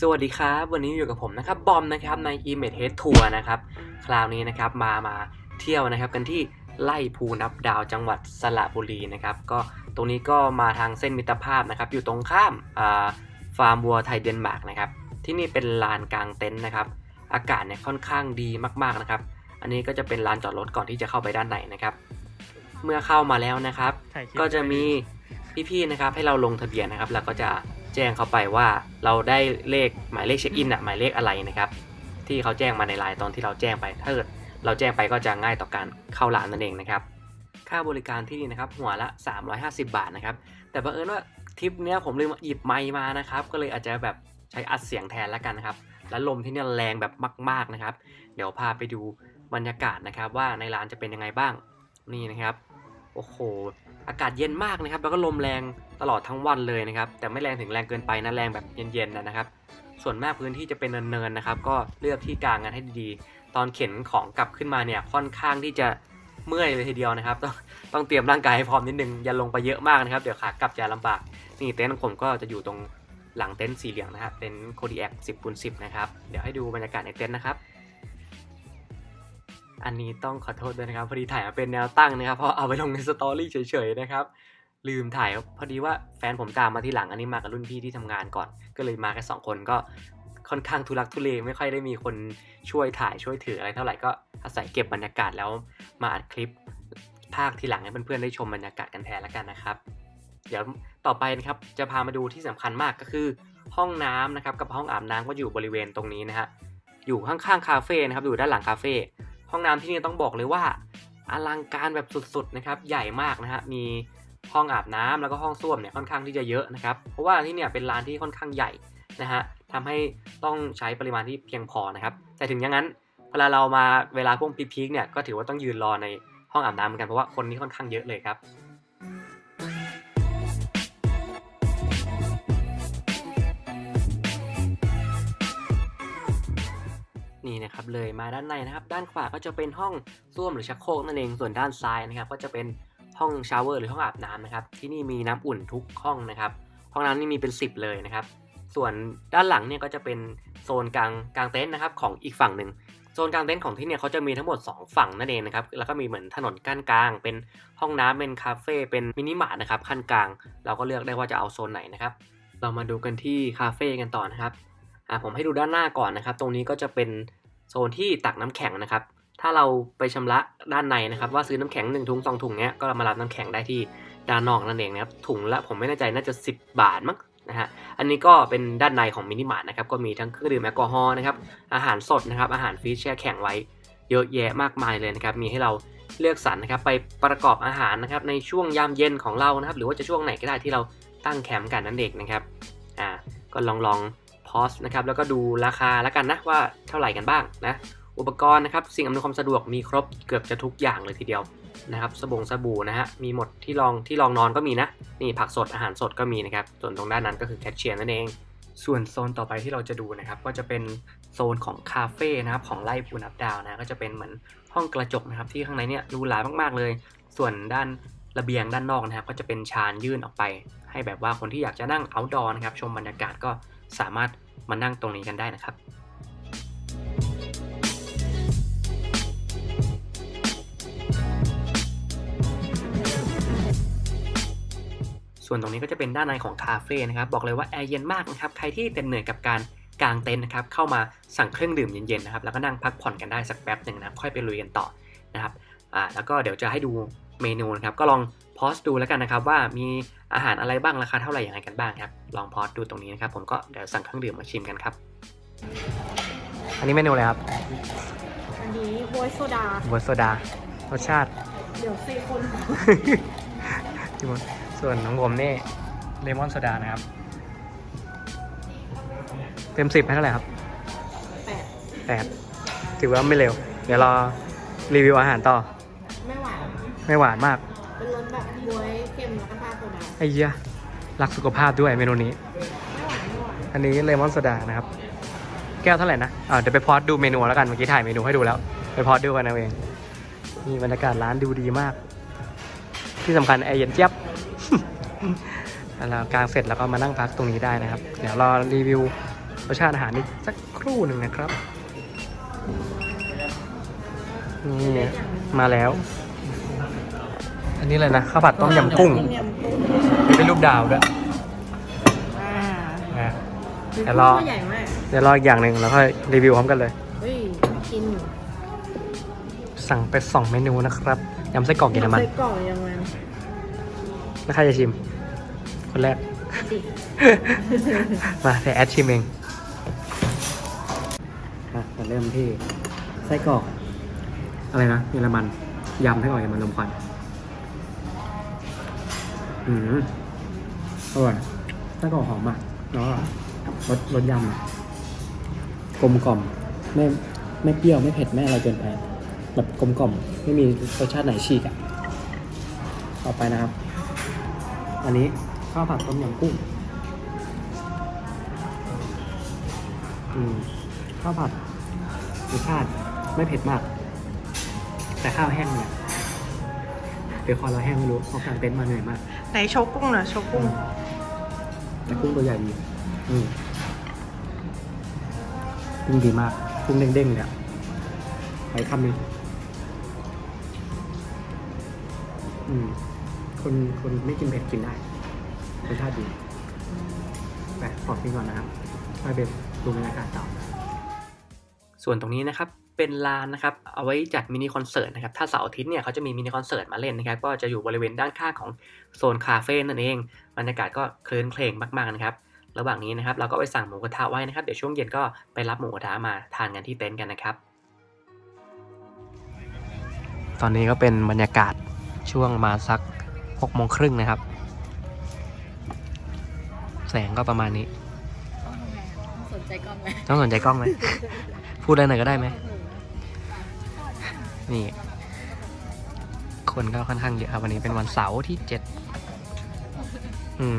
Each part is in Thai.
สวัสดีครับ วันนี้อยู่กับผมนะครับ บอมนะครับใน i m a g e Head Tour นะครับ คราวนี้นะครับมามาเที่ยวนะครับกันที่ไล่ภูนับดาวจังหวัดสระบุรีนะครับ ก็ตรงนี้ก็มาทางเส้นมิตรภาพนะครับ อยู่ตรงข้ามอ่าฟาร์มวัวไทยเดนมาร์กนะครับ ที่นี่เป็นลานกลางเต็นท์นะครับ อากาศเนี่ยค่อนข้างดีมากๆนะครับ อันนี้ก็จะเป็นลานจอดรถก่อนที่จะเข้าไปด้านในนะครับ เมื่อเข้ามาแล้วนะครับ ก็จะมีพี่ๆนะครับให้เราลงทะเบียนนะครับ แล้วก็จะ แจ้งเขาไปว่าเราได้เลขหมายเลขเช็คอินอะหมายเลขอะไรนะครับ ที่เขาแจ้งมาในไลน์ตอนที่เราแจ้งไปถ้าเกิดเราแจ้งไปก็จะง่ายต่อการเข้าร้านนั่นเองนะครับ ค่าบริการที่นี่นะครับหัวละ 350 บาทนะครับ แต่บังเอิญว่าทริปเนี้ยผมลืมหยิบไมค์มานะครับ ก็เลยอาจจะแบบใช้อัดเสียงแทนแล้วกันนะครับ และลมที่นี่แรงแบบมาก ๆนะครับ เดี๋ยวพาไปดูบรรยากาศนะครับ ว่าในร้านจะเป็นยังไงบ้างนี่นะครับ โอ้โห อากาศเย็นมากนะครับ แล้วก็ลมแรงตลอดทั้งวันเลยนะครับ แต่ไม่แรงถึงแรงเกินไปนะแรงแบบเย็นๆนะครับ ส่วนมากพื้นที่จะเป็นเนินๆนะครับ ก็เลือกที่กลางกันให้ดีๆ ตอนเข็นของกลับขึ้นมาเนี่ยค่อนข้างที่จะเมื่อยเลยทีเดียวนะครับ ต้องต้องเตรียมร่างกายให้พร้อมนิดนึงอย่าลงไปเยอะมากนะครับเดี๋ยวขากลับจะลำบากนี่เต็นท์ของผมก็จะอยู่ตรงหลังเต็นท์สีเหลืองนะครับเต็นท์โคดีแอค10คูณ10นะครับเดี๋ยวให้ดูบรรยากาศในเต็นท์นะครับ อันนี้ต้องขอโทษด้วยนะครับพอดีถ่ายมาเป็นแนวตั้งนะครับเพราะเอาไปลงในสตอรี่เฉยๆนะครับลืมถ่ายพอดีว่าแฟนผมตามมาที่หลังอันนี้มากับรุ่นพี่ที่ทำงานก่อน ก็เลยมาแค่สองคนก็ค่อนข้างทุลักทุเลไม่ค่อยได้มีคนช่วยถ่ายช่วยถืออะไรเท่าไหร่ก็อาศัยเก็บบรรยากาศแล้วมาอัดคลิปภาคทีหลังให้เพื่อนๆได้ชมบรรยากาศกันแทนแล้วกันนะครับ เดี๋ยวต่อไปนะครับจะพามาดูที่สำคัญมากก็คือห้องน้ำนะครับกับห้องอาบน้ำก็อยู่บริเวณตรงนี้นะฮะอยู่ข้างๆคาเฟ่นะครับอยู่ด้านหลังคาเฟ่ ห้องน้ำที่นี่ต้องบอกเลยว่าอลังการแบบสุดๆนะครับ ใหญ่มากนะฮะ มีห้องอาบน้ำแล้วก็ห้องส้วมเนี่ยค่อนข้างที่จะเยอะนะครับ เพราะว่าที่เนี่ยเป็นร้านที่ค่อนข้างใหญ่นะฮะทำให้ต้องใช้ปริมาณที่เพียงพอนะครับ แต่ถึงอย่างนั้นเวลาเรามาเวลาพวกพีคๆเนี่ยก็ถือว่าต้องยืนรอในห้องอาบน้ำเหมือนกันเพราะว่าคนนี้ค่อนข้างเยอะเลยครับ นี่นะครับเลยมาด้านในนะครับ ด้านขวาก็จะเป็นห้องส้วมหรือชักโครกนั่นเองส่วนด้านซ้ายนะครับ ก็จะเป็นห้องชาวเวอร์หรือห้องอาบน้ำนะครับ ที่นี่มีน้ำอุ่นทุกห้องนะครับ ห้องน้ำนี่มีเป็น 10 เลยนะครับ ส่วนด้านหลังเนี่ยก็จะเป็นโซนกลางกลางเต็นท์นะครับของอีกฝั่งหนึ่งโซนกลางเต็นท์ของที่เนี่ยเขาจะมีทั้งหมด 2 ฝั่งนั่นเองนะครับ แล้วก็มีเหมือนถนนกั้นกลาง เป็นห้องน้ำเป็นคาเฟ่ เป็นมินิมาร์ทนะครับขั้นกลาง เราก็เลือกได้ว่าจะเอาโซนไหนนะครับ เรามาดูกันที่คาเฟ่กันต่อนะครับ อ่าผมให้ดูด้านหน้าก่อนนะครับ ตรงนี้ก็จะเป็นโซนที่ตักน้ำแข็งนะครับ ถ้าเราไปชำระด้านในนะครับ ว่าซื้อน้ำแข็ง1ถุง2ถุงเนี้ยก็มารับน้ำแข็งได้ที่ด้านนอกนั่นเองนะครับถุงละผมไม่แน่ใจน่าจะ 10 บาทมั้งนะฮะอันนี้ก็เป็นด้านในของมินิมาร์ทนะครับก็มีทั้งเครื่องดื่มแอลกอฮอล์นะครับอาหารสดนะครับอาหารฟรีแช่แข็งไว้เยอะแยะมากมายเลยนะครับมีให้เราเลือกสรรนะครับไปประกอบอาหารนะครับในช่วงยามเย็นของเรานะครับหรือว่าจะช่วงไหนก็ได้ที่เราตั้งแคมป์กันนั่นเองนะครับอ่าก็ลองลอง อสนะครับแล้วก็ดูราคาแล้วกันนะว่าเท่าไหร่กันบ้างนะอุปกรณ์นะครับสิ่งอำนวยความสะดวกมีครบเกือบจะทุกอย่างเลยทีเดียวนะครับสบงสบู่นะฮะมีหมดที่รองที่รองนอนก็มีนะนี่ผักสดอาหารสดก็มีนะครับส่วนตรงด้านนั้นก็คือแคชเชียร์นั่นเอง ส่วนโซนต่อไปที่เราจะดูนะครับก็จะเป็นโซนของคาเฟ่นะครับของไร่ภูนับดาวนะก็จะเป็นเหมือนห้องกระจกนะครับที่ข้างในเนี่ยหรูหรามากๆเลย ส่วนด้านระเบียงด้านนอกนะครับก็จะเป็นชานยื่นออกไป ให้แบบว่าคนที่อยากจะนั่ง outdoor นะครับชมบรรยากาศก็ สามารถมานั่งตรงนี้กันได้นะครับ ส่วนตรงนี้ก็จะเป็นด้านในของคาเฟ่นะครับ บอกเลยว่าแอร์เย็นมากนะครับ ใครที่เป็นเหนื่อยกับการกางเต็นท์นะครับ เข้ามาสั่งเครื่องดื่มเย็นๆนะครับ แล้วก็นั่งพักผ่อนกันได้สักแป๊บหนึ่งนะค่อยไปลุยกันต่อนะครับ อ่า แล้วก็เดี๋ยวจะให้ดูเมนูนะครับ ก็ลองพอสดูแล้วกันนะครับว่ามี อาหารอะไรบ้างราคาเท่าไหร่ยังไงกันบ้างครับ ลองพอสดูตรงนี้นะครับ ผมก็เดี๋ยวสั่งเครื่องดื่มมาชิมกันครับ อันนี้เมนูอะไรครับ อันนี้โวยโซดาบวโซดารสชาติ เดี๋ยวเซคนที่มันส่วนของผมนี่เลมอนโซดานะครับ เต็มสิบให้เท่าไหร่ครับแปดแปดถือว่าไม่เร็ว เดี๋ยวรอรีวิวอาหารต่อ ไม่หวาน ไม่หวานมาก ไอ้เหี้ยรักสุขภาพด้วยเมนูนี้ อันนี้เลมอนโซดานะครับ แก้วเท่าไหร่นะอ่าเดี๋ยวไปพอดดูเมนูแล้วกันเมื่อกี้ถ่ายเมนูให้ดูแล้ว ไปพอดดูกันเอาเองนี่บรรยากาศร้านดูดีมาก ที่สำคัญแอร์เย็นเจี๊ยบแล้วกางเสร็จแล้วก็มานั่งพักตรงนี้ได้นะครับ เดี๋ยวรอรีวิวรสชาติอาหารนี่สักครู่หนึ่งนะครับนี่มาแล้ว อันนี้เลยนะข้าวผัดต้มยำกุ้งต้มยำกุ้งมีเป็นรูปดาวด้วยอ่านะคือเดี๋ยวรอตัวใหญ่มากเดี๋ยวรออีกอย่างหนึ่งแล้วค่อยรีวิวพร้อมกันเลย เฮ้ยกินอยู่สั่งไปสองเมนูนะครับยำไส้กรอกเยอรมันใส่กล่องเยอรมันแล้วใครจะชิม คนแรก ดิมาแต่แอดชิมเองมามาเริ่มที่ไส้กรอก อะไรนะเยอรมันยำไส้กรอกเยอรมันลมควัน อืมอร่อยไส้กรอกหอมมากแล้วก็รสรสยำอะกลมกล่อม ไม่ไม่เปรี้ยวไม่เผ็ดไม่อะไรเกินไปแบบกลมกล่อม ไม่มีรสชาติไหนฉีกอะ ต่อไปนะครับ อันนี้ข้าวผัดต้มยำกุ้งอืมข้าวผัดรสชาติไม่เผ็ดมาก แต่ข้าวแห้งเนี่ยเดี๋ยวคอเราแห้งไม่รู้เพราะกางเต็นท์มาเหนื่อยมาก ไหนโชว์กุ้งหน่อยโชว์กุ้งแต่กุ้งตัวใหญ่ดีอืมกุ้งดีมาก กุ้งเด้งๆเลยอะไปคำหนึงอืม คนคนไม่กินเผ็ดกินได้รสชาติดีไปขอกินก่อนนะครับไปเบนดูบรรยากาศต่อ ส่วนตรงนี้นะครับ เป็นลานนะครับ เอาไว้จัดมินิคอนเสิร์ตนะครับ ถ้าเสาร์อาทิตย์เนี่ยเขาจะมีมินิคอนเสิร์ตมาเล่นนะครับ ก็จะอยู่บริเวณด้านข้างของโซนคาเฟ่นั่นเอง บรรยากาศก็คลื้นเครงมากๆนะครับ ระหว่างนี้นะครับเราก็ไปสั่งหมูกระทะไว้นะครับ เดี๋ยวช่วงเย็นก็ไปรับหมูกระทะมาทานกันที่เต็นท์กันนะครับ ตอนนี้ก็เป็นบรรยากาศช่วงมาสักหกโมงครึ่งนะครับ แสงก็ประมาณนี้สนใจกล้องไหมต้องสนใจกล้องไหม พูดอะไรหน่อยก็ได้ไหม นี่ คนก็ค่อนข้างเยอะครับวันนี้เป็นวันเสาร์ที่เจ็ดอืม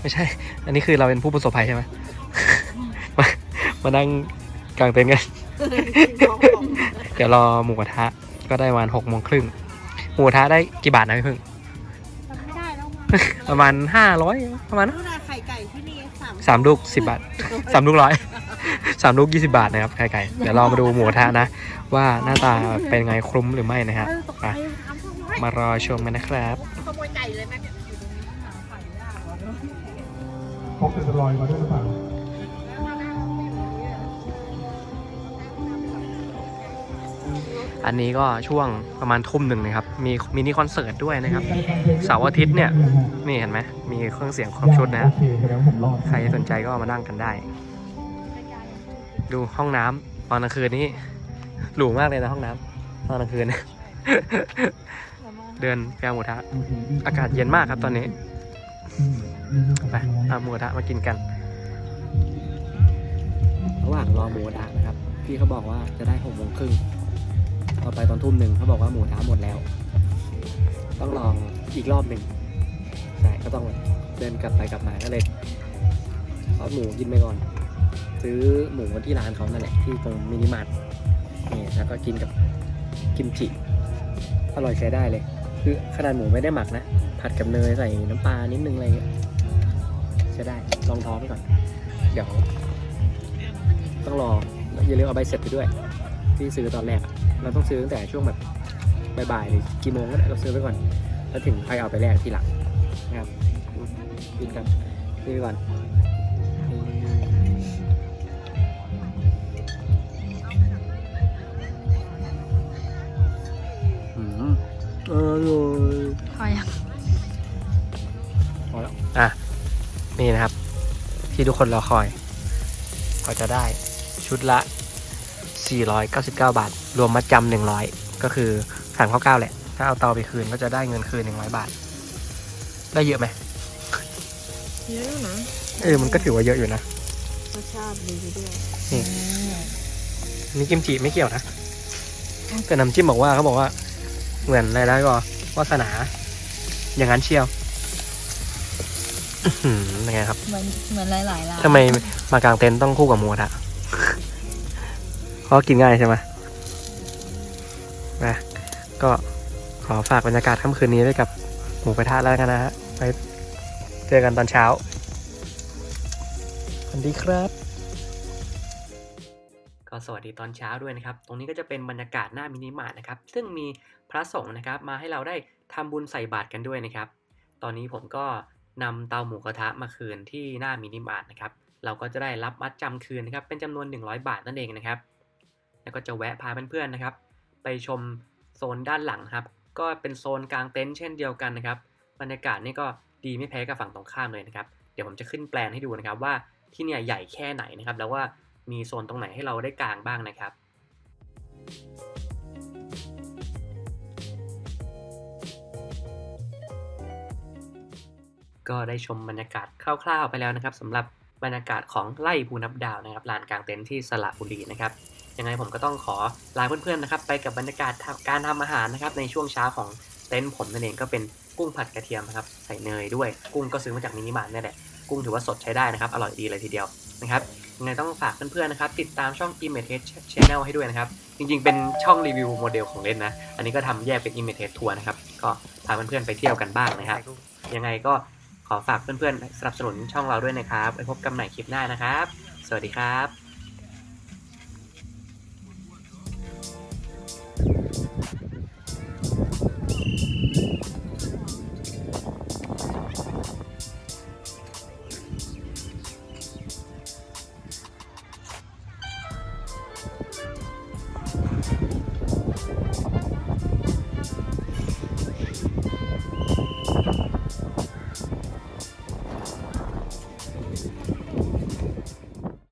ไม่ใช่ อันนี้คือเราเป็นผู้ประสบภัยใช่ไหมมามานั่งกลางเต็นท์กัน เดี๋ยวรอหมูกระทะ ก็ได้ประมาณหกโมงครึ่งหมูกระทะได้กี่บาทนะพี่พึ่ง ไม่ได้แล้วประมาณห้าร้อยประมาณนั้นเท่าไหร่ไข่ไก่ที่นี่สาม สามลูกสิบบาท สามลูกร้อย สามลูกยี่สิบาทนะครับไข่ไก่เดี๋ยวเรามาดูหมูกระทะนะ ว่าหน้าตาเป็นไงคลุ้มหรือไม่นะฮะเออตกใจอะทำพวกนี้มารอชมกันนะครับขโมยไก่เลยไหมเนี่ยอยู่ตรงนี้หาไข่ยากกว่าเนอะพกเป็นรอยมาด้วยหรือเปล่าอันนี้ก็ช่วงประมาณทุ่มหนึ่งนะครับ มีมินิคอนเสิร์ตด้วยนะครับ เสาร์อาทิตย์เนี่ย นี่เห็นไหม มีเครื่องเสียงครบชุดนะฮะโอเคแสดงว่าผมรอดใครสนใจก็มานั่งกันได้ ดูห้องน้ำตอนกลางคืนนี้หรูมากเลยนะห้องน้ำตอนกลางคืน เดินแกหมูทะ อากาศเย็นมากครับตอนนี้ ไปเอาหมูทะมากินกัน ระหว่างรอหมูทะนะครับ พี่เขาบอกว่าจะได้หกโมงครึ่งพอไปตอนทุ่มหนึ่งเขาบอกว่าหมูทะหมดแล้ว ต้องลองอีกรอบหนึ่งใช่ก็ต้องเดินกลับไปกลับมาก็เลยเอาหมูกินไปก่อน ซื้อหมูที่ร้านเขานั่นแหละที่ตรงมินิมาร์ทนี่แล้วก็กินกับกิมจิอร่อยใช้ได้เลย คือขนาดหมูไม่ได้หมักนะ ผัดกับเนยใส่น้ำปลานิดนึงอะไรเงี้ยใช้ได้ลองท้องไปก่อน เดี๋ยว ต้องรออย่าลืมเอาใบเสร็จไปด้วย ที่ซื้อตอนแรกเราต้องซื้อตั้งแต่ช่วงแบบบ่ายๆหรือกี่โมงก็ได้เราซื้อไปก่อน แล้วถึงไปเอาไปแลกทีหลังนะครับกินกันนี่ไปก่อน อร่อยพอยังพอแล้วอะ นี่นะครับ ที่ทุกคนรอคอย ก็จะได้ชุดละ 499 บาท รวมมัดจำ100 ก็คือสั่งข้าวเก้าแหละ ถ้าเอาเตาไปคืนก็จะได้เงินคืน 100 บาท ได้เยอะไหมเยอะนะเออมันก็ถือว่าเยอะอยู่นะรสชาติดีด้วยนี่อันนี้กิมจิไม่เกี่ยวนะแต่น้ำจิ้มบอกว่าเขาบอกว่า เหมือนอะไรได้ก็วาสนา อย่างนั้นเชียวอื้อหือยังไงครับ เหมือนเหมือนหลายๆร้านทำไมมากางเต็นท์ต้องคู่กับหมูกระทะเพราะกินง่ายใช่ไหมนะก็ขอฝากบรรยากาศค่ำคืนนี้ไว้กับหมูกระทะแล้วกันนะฮะไปเจอกันตอนเช้าสวัสดีครับ ก็สวัสดีตอนเช้าด้วยนะครับ ตรงนี้ก็จะเป็นบรรยากาศหน้ามินิมาร์ทนะครับ ซึ่งมีพระสงฆ์นะครับมาให้เราได้ทำบุญใส่บาตรกันด้วยนะครับ ตอนนี้ผมก็นำเตาหมูกระทะมาคืนที่หน้ามินิมาร์ทนะครับ เราก็จะได้รับมัดจำคืนนะครับ เป็นจำนวน 100 บาทนั่นเองนะครับ แล้วก็จะแวะพาเพื่อนๆนะครับ ไปชมโซนด้านหลังครับ ก็เป็นโซนกลางเต็นท์เช่นเดียวกันนะครับ บรรยากาศนี่ก็ดีไม่แพ้กับฝั่งตรงข้ามเลยนะครับ เดี๋ยวผมจะขึ้นแปลนให้ดูนะครับว่าที่เนี่ยใหญ่แค่ไหนนะครับ แล้วว่า มีโซนตรงไหนให้เราได้กางบ้างนะครับ ก็ได้ชมบรรยากาศคร่าว ๆ ไปแล้วนะครับสำหรับบรรยากาศของไล่ภูนับดาวนะครับลานกลางเต็นท์ที่สระบุรีนะครับยังไงผมก็ต้องขอลาเพื่อนๆนะครับ ไปกับบรรยากาศการทำอาหารนะครับ ในช่วงเช้าของเต็นท์ผมนั่นเองก็เป็นกุ้งผัดกระเทียมนะครับใส่เนยด้วย กุ้งก็ซื้อมาจากมินิมาร์ทนี่แหละกุ้งถือว่าสดใช้ได้นะครับ อร่อยดีเลยทีเดียวนะครับ ยังไงต้องฝากเพื่อนๆนะครับ ติดตามช่อง i m a g e Channel ให้ด้วยนะครับ จริงๆ เป็นช่องรีวิวโมเดลของเล่นนะ อันนี้ก็ทำแยกเป็น i m a g e Tour นะครับ ก็พาเพื่อนๆไปเที่ยวกันบ้างนะครับ ยังไงก็ขอฝากเพื่อนๆสนับสนุนช่องเราด้วยนะครับไว้พบกันใหม่คลิปหน้านะครับ สวัสดีครับ